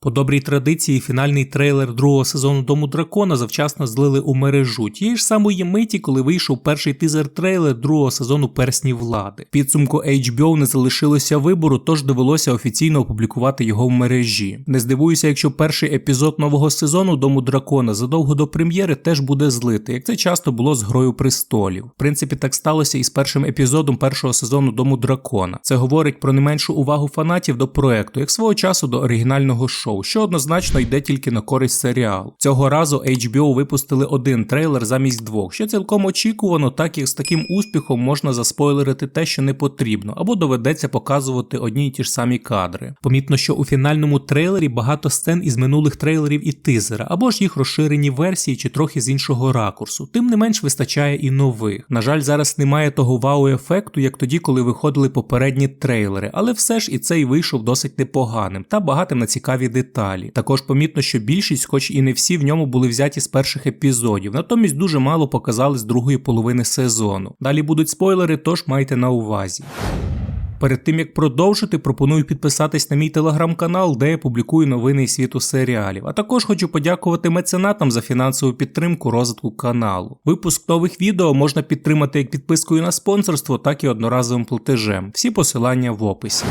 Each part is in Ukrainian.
По добрій традиції, фінальний трейлер другого сезону Дому Дракона завчасно злили у мережу тієї ж самої миті, коли вийшов перший тизер-трейлер другого сезону Персні влади. Підсумку HBO не залишилося вибору, тож довелося офіційно опублікувати його в мережі. Не здивуюся, якщо перший епізод нового сезону Дому Дракона задовго до прем'єри теж буде злити, як це часто було з Грою престолів. В принципі, так сталося і з першим епізодом першого сезону Дому Дракона. Це говорить про не меншу увагу фанатів до проекту, як свого часу до оригінального шоу шоу, що однозначно йде тільки на користь серіалу. Цього разу HBO випустили один трейлер замість двох, що цілком очікувано, так як з таким успіхом можна заспойлерити те, що не потрібно, або доведеться показувати одні й ті ж самі кадри. Помітно, що у фінальному трейлері багато сцен із минулих трейлерів і тизера, або ж їх розширені версії чи трохи з іншого ракурсу. Тим не менш вистачає і нових. На жаль, зараз немає того вау-ефекту, як тоді, коли виходили попередні трейлери, але все ж і цей вийшов досить непоганим та багатим на цікаві деталі. Також помітно, що більшість, хоч і не всі в ньому були взяті з перших епізодів, натомість дуже мало показали з другої половини сезону. Далі будуть спойлери, тож майте на увазі. Перед тим як продовжити, пропоную підписатись на мій телеграм-канал, де я публікую новини із світу серіалів. А також хочу подякувати меценатам за фінансову підтримку розвитку каналу. Випуск нових відео можна підтримати як підпискою на спонсорство, так і одноразовим платежем. Всі посилання в описі.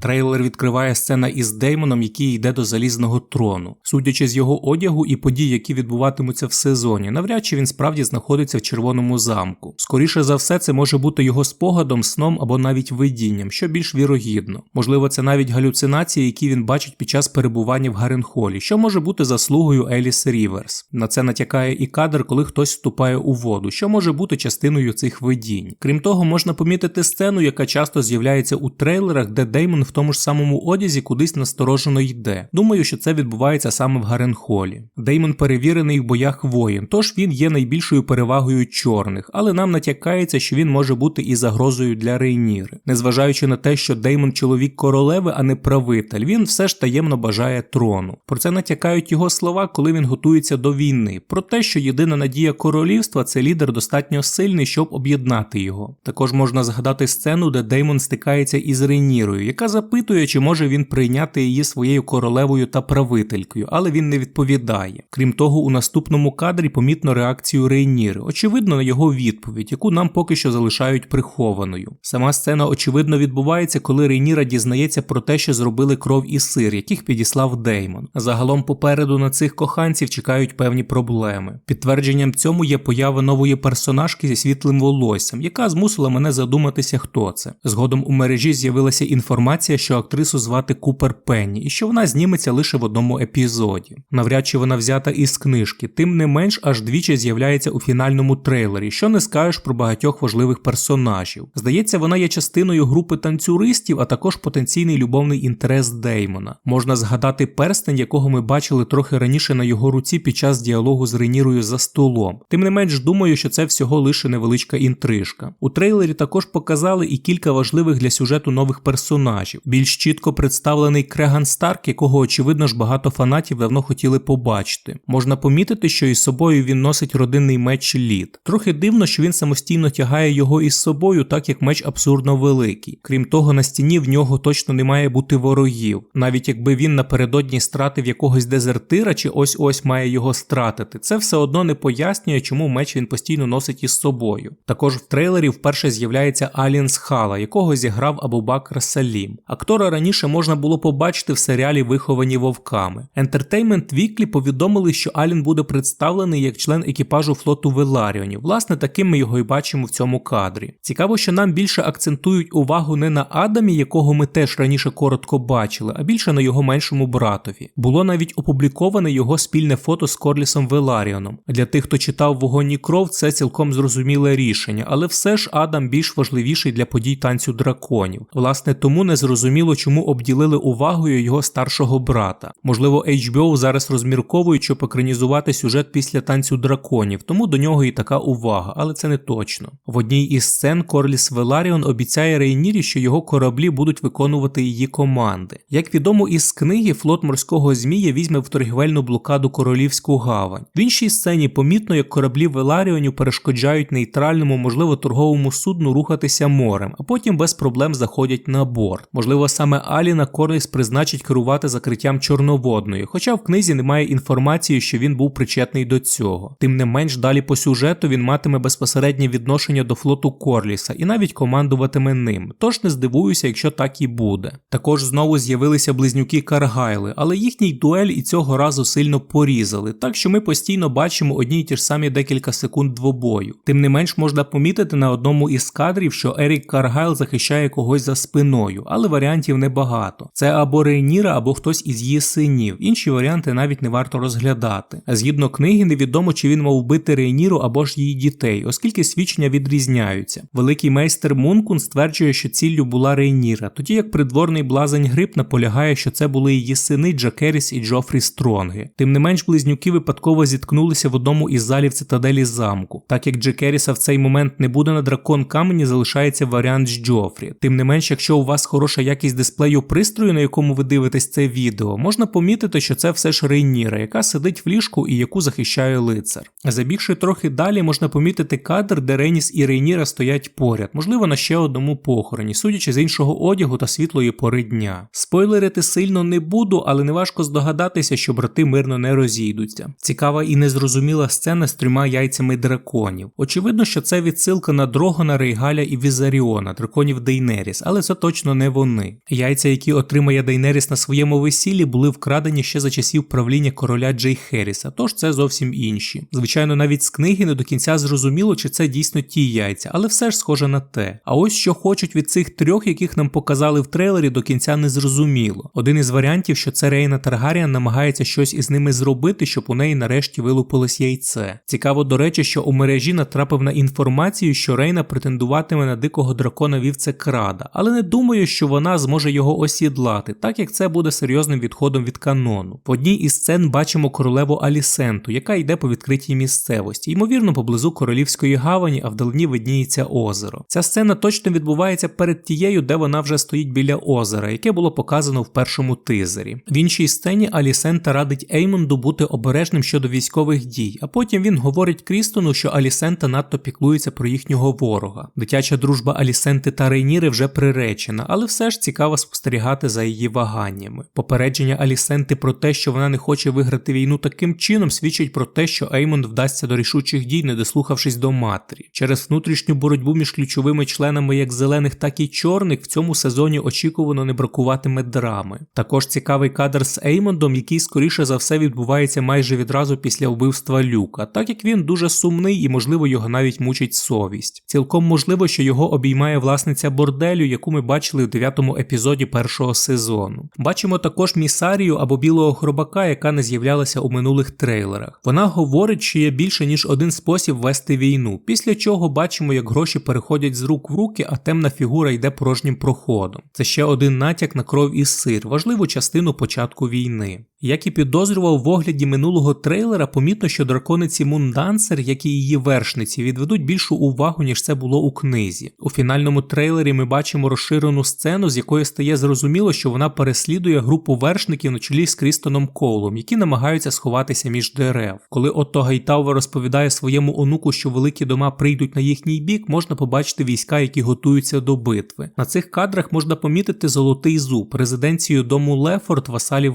Трейлер відкриває сцена із Деймоном, який йде до залізного трону. Судячи з його одягу і подій, які відбуватимуться в сезоні, навряд чи він справді знаходиться в червоному замку. Скоріше за все, це може бути його спогадом, сном або навіть видінням, що більш вірогідно. Можливо, це навіть галюцинації, які він бачить під час перебування в Гаренхолі, що може бути заслугою Еліс Ріверс. На це натякає і кадр, коли хтось вступає у воду, що може бути частиною цих видінь. Крім того, можна помітити сцену, яка часто з'являється у трейлерах, де Деймон в тому ж самому одязі кудись насторожено йде. Думаю, що це відбувається саме в Гаренхолі. Деймон перевірений в боях воїн, тож він є найбільшою перевагою чорних, але нам натякається, що він може бути і загрозою для Рейніри. Незважаючи на те, що Деймон чоловік королеви, а не правитель, він все ж таємно бажає трону. Про це натякають його слова, коли він готується до війни. Про те, що єдина надія королівства це лідер достатньо сильний, щоб об'єднати його. Також можна згадати сцену, де Деймон стикається із Рейнірою, яка запитує, чи може він прийняти її своєю королевою та правителькою, але він не відповідає. Крім того, у наступному кадрі помітно реакцію Рейніри, очевидно, на його відповідь, яку нам поки що залишають прихованою. Сама сцена, очевидно, відбувається, коли Рейніра дізнається про те, що зробили кров і сир, яких підіслав Деймон. Загалом попереду на цих коханців чекають певні проблеми. Підтвердженням цьому є поява нової персонажки зі світлим волоссям, яка змусила мене задуматися, хто це. Згодом у мережі з'явилася інформація інформація, що актрису звати Купер Пенні і що вона зніметься лише в одному епізоді. Навряд чи вона взята із книжки, тим не менш аж двічі з'являється у фінальному трейлері, що не скажеш про багатьох важливих персонажів. Здається, вона є частиною групи танцюристів, а також потенційний любовний інтерес Деймона. Можна згадати перстень, якого ми бачили трохи раніше на його руці під час діалогу з Ренірою за столом. Тим не менш, думаю, що це всього лише невеличка інтрижка. У трейлері також показали і кілька важливих для сюжету нових персонажів більш чітко представлений Креган Старк, якого очевидно ж багато фанатів давно хотіли побачити. Можна помітити, що із собою він носить родинний меч лід. Трохи дивно, що він самостійно тягає його із собою, так як меч абсурдно великий. Крім того, на стіні в нього точно не має бути ворогів, навіть якби він напередодні стратив якогось дезертира чи ось ось має його стратити. Це все одно не пояснює, чому меч він постійно носить із собою. Також в трейлері вперше з'являється Алін Схала, якого зіграв Абубакр Салім. Актора раніше можна було побачити в серіалі Виховані вовками. Entertainment Weekly повідомили, що Алін буде представлений як член екіпажу флоту Веларіонів. Власне, таким ми його і бачимо в цьому кадрі. Цікаво, що нам більше акцентують увагу не на Адамі, якого ми теж раніше коротко бачили, а більше на його меншому братові. Було навіть опубліковане його спільне фото з Корлісом Веларіоном. Для тих, хто читав вогонь і кров, це цілком зрозуміле рішення, але все ж Адам більш важливіший для подій танцю драконів. Власне, тому не зрозуміло зрозуміло, чому обділили увагою його старшого брата. Можливо, HBO зараз розмірковують, щоб екранізувати сюжет після танцю драконів, тому до нього і така увага, але це не точно. В одній із сцен Корліс Веларіон обіцяє Рейнірі, що його кораблі будуть виконувати її команди. Як відомо із книги, флот морського змія візьме в торгівельну блокаду королівську гавань. В іншій сцені помітно, як кораблі Веларіонів перешкоджають нейтральному, можливо, торговому судну рухатися морем, а потім без проблем заходять на борт. Можливо, саме Аліна Корліс призначить керувати закриттям чорноводної, хоча в книзі немає інформації, що він був причетний до цього. Тим не менш, далі по сюжету він матиме безпосереднє відношення до флоту Корліса і навіть командуватиме ним. Тож не здивуюся, якщо так і буде. Також знову з'явилися близнюки Каргайли, але їхній дуель і цього разу сильно порізали, так що ми постійно бачимо одні й ті ж самі декілька секунд двобою. Тим не менш можна помітити на одному із кадрів, що Ерік Каргайл захищає когось за спиною, але варіантів небагато. Це або Рейніра, або хтось із її синів. Інші варіанти навіть не варто розглядати. Згідно книги, невідомо чи він мав вбити Рейніру або ж її дітей, оскільки свідчення відрізняються. Великий майстер Мункун стверджує, що ціллю була Рейніра, тоді як придворний блазень Гриб наполягає, що це були її сини Джакеріс і Джофрі Стронги. Тим не менш, близнюки випадково зіткнулися в одному із залів цитаделі замку. Так як Джекеріса в цей момент не буде на дракон камені, залишається варіант з Джофрі. Тим не менш, якщо у вас хороша якість дисплею пристрою, на якому ви дивитесь це відео, можна помітити, що це все ж Рейніра, яка сидить в ліжку і яку захищає лицар. Забігши трохи далі, можна помітити кадр, де Реніс і Рейніра стоять поряд, можливо, на ще одному похороні, судячи з іншого одягу та світлої пори дня. Спойлерити сильно не буду, але неважко здогадатися, що брати мирно не розійдуться. Цікава і незрозуміла сцена з трьома яйцями драконів. Очевидно, що це відсилка на Дрогона, Рейгаля і Візаріона, драконів Дейнеріс, але це точно не вони. Яйця, які отримає Дейнеріс на своєму весіллі, були вкрадені ще за часів правління короля Джей Херріса, тож це зовсім інші. Звичайно, навіть з книги не до кінця зрозуміло, чи це дійсно ті яйця, але все ж схоже на те. А ось що хочуть від цих трьох, яких нам показали в трейлері, до кінця не зрозуміло. Один із варіантів, що це Рейна Таргаріан намагається щось із ними зробити, щоб у неї нарешті вилупилось яйце. Цікаво, до речі, що у мережі натрапив на інформацію, що Рейна претендуватиме на дикого дракона вівцекрада, але не думаю, що вона зможе його осідлати, так як це буде серйозним відходом від канону. В одній із сцен бачимо королеву Алісенту, яка йде по відкритій місцевості, ймовірно, поблизу королівської гавані, а вдалині видніється озеро. Ця сцена точно відбувається перед тією, де вона вже стоїть біля озера, яке було показано в першому тизері. В іншій сцені Алісента радить Еймонду бути обережним щодо військових дій, а потім він говорить Крістону, що Алісента надто піклується про їхнього ворога. Дитяча дружба Алісенти та Рейніри вже приречена, але все ж цікаво спостерігати за її ваганнями. Попередження Алісенти про те, що вона не хоче виграти війну таким чином, свідчить про те, що Еймонд вдасться до рішучих дій, не дослухавшись до матері. Через внутрішню боротьбу між ключовими членами як зелених, так і чорних в цьому сезоні очікувано не бракуватиме драми. Також цікавий кадр з Еймондом, який скоріше за все відбувається майже відразу після вбивства Люка, так як він дуже сумний і, можливо, його навіть мучить совість. Цілком можливо, що його обіймає власниця борделю, яку ми бачили в дев'ятому епізоді першого сезону. Бачимо також місарію або білого хробака, яка не з'являлася у минулих трейлерах. Вона говорить, що є більше ніж один спосіб вести війну, після чого бачимо, як гроші переходять з рук в руки, а темна фігура йде порожнім проходом. Це ще один натяк на кров і сир, важливу частину початку війни. Як і підозрював в огляді минулого трейлера, помітно, що дракониці Мундансер, як і її вершниці, відведуть більшу увагу, ніж це було у книзі. У фінальному трейлері ми бачимо розширену сцену, з якої стає зрозуміло, що вона переслідує групу вершників на чолі з Крістоном Коулом, які намагаються сховатися між дерев. Коли Отто Гайтауер розповідає своєму онуку, що великі дома прийдуть на їхній бік, можна побачити війська, які готуються до битви. На цих кадрах можна помітити золотий зуб, резиденцію дому Лефорд, васалів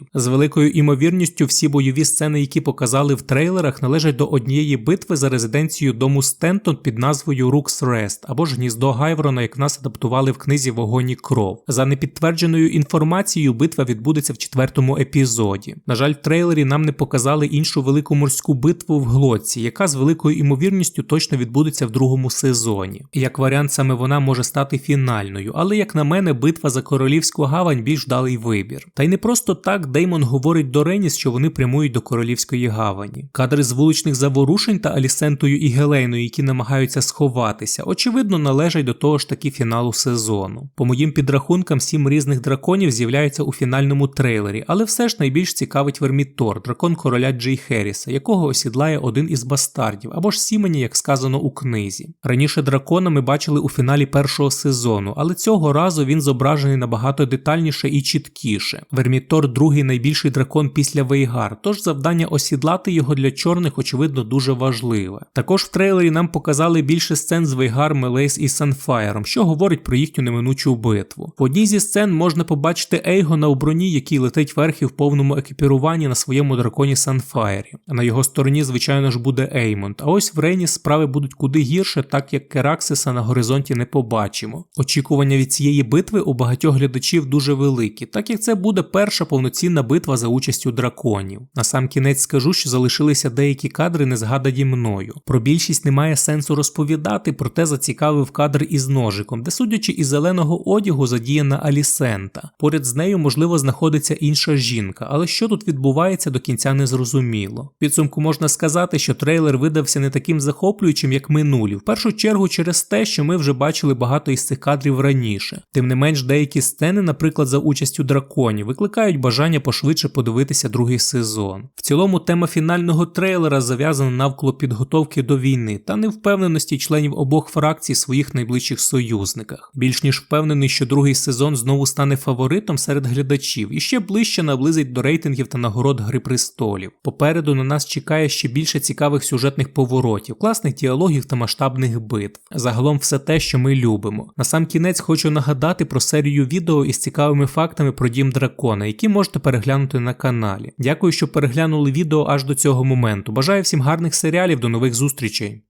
Ланістерів. З великою імовірністю всі бойові сцени, які показали в трейлерах, належать до однієї битви за резиденцію дому Стентон під назвою Рукс Рест або ж гніздо Гайврона, як нас адаптували в книзі Вогонь і кров. За непідтвердженою інформацією, битва відбудеться в четвертому епізоді. На жаль, в трейлері нам не показали іншу велику морську битву в Глоці, яка з великою імовірністю точно відбудеться в другому сезоні. Як варіант, саме вона може стати фінальною, але як на мене, битва за королівську гавань більш далий вибір. Та й не просто так Деймон говорить до Реніс, що вони прямують до королівської гавані. Кадри з вуличних заворушень та Алісентою і Гелейною, які намагаються сховатися, очевидно, належать до того ж таки фіналу сезону. По моїм підрахункам, сім різних драконів з'являються у фінальному трейлері, але все ж найбільш цікавить Вермітор, дракон короля Джей Херріса, якого осідлає один із бастардів, або ж Сімені, як сказано у книзі. Раніше дракона ми бачили у фіналі першого сезону, але цього разу він зображений набагато детальніше і чіткіше. Вермітор другий другий найбільший дракон після Вейгар, тож завдання осідлати його для чорних, очевидно, дуже важливе. Також в трейлері нам показали більше сцен з Вейгар, Мелейс і Санфаєром, що говорить про їхню неминучу битву. В одній зі сцен можна побачити Ейгона у броні, який летить верхи в повному екіпіруванні на своєму драконі Санфаєрі. На його стороні, звичайно ж, буде Еймонд. А ось в Рейні справи будуть куди гірше, так як Кераксиса на горизонті не побачимо. Очікування від цієї битви у багатьох глядачів дуже великі, так як це буде перша повноцінна битва за участю драконів. На сам кінець скажу, що залишилися деякі кадри, не згадані мною. Про більшість немає сенсу розповідати, проте зацікавив кадр із ножиком, де, судячи із зеленого одягу, задіяна Алісента. Поряд з нею, можливо, знаходиться інша жінка, але що тут відбувається до кінця не зрозуміло. Підсумку можна сказати, що трейлер видався не таким захоплюючим, як минулі, в першу чергу через те, що ми вже бачили багато із цих кадрів раніше. Тим не менш, деякі сцени, наприклад, за участю драконів, викликають пошвидше подивитися другий сезон. В цілому тема фінального трейлера зав'язана навколо підготовки до війни та невпевненості членів обох фракцій своїх найближчих союзниках. Більш ніж впевнений, що другий сезон знову стане фаворитом серед глядачів і ще ближче наблизить до рейтингів та нагород Гри престолів. Попереду на нас чекає ще більше цікавих сюжетних поворотів, класних діалогів та масштабних битв. Загалом все те, що ми любимо. На сам кінець хочу нагадати про серію відео із цікавими фактами про дім дракона, які можете переглянути на каналі. Дякую, що переглянули відео аж до цього моменту. Бажаю всім гарних серіалів, до нових зустрічей.